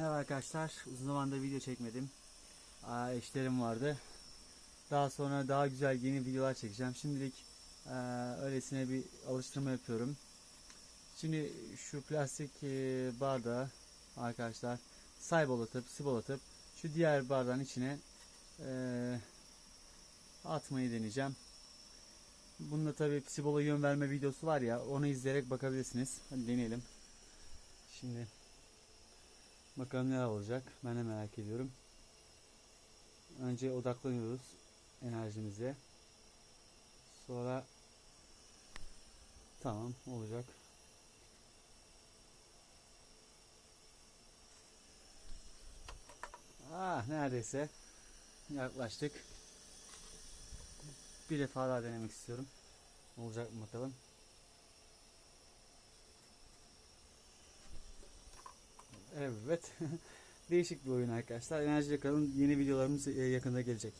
Merhaba arkadaşlar. Uzun zamandır video çekmedim. Aa, işlerim vardı. Daha sonra daha güzel yeni videolar çekeceğim. Şimdilik eee, öylesine bir alıştırma yapıyorum. Şimdi şu plastik eee, bardağı arkadaşlar saybolatıp sibolatıp şu diğer bardağın içine eee, atmayı deneyeceğim. Bunda tabi sibola yön verme videosu var ya onu izleyerek bakabilirsiniz. Hadi deneyelim. Şimdi Bakalım neler olacak. Ben de merak ediyorum. Önce odaklanıyoruz enerjimize. Sonra tamam olacak. Ah neredeyse yaklaştık. Bir defa daha denemek istiyorum. Olacak mı bakalım. Evet. Değişik bir oyun arkadaşlar. Enerjiyle kalın. Yeni videolarımız e, yakında gelecek.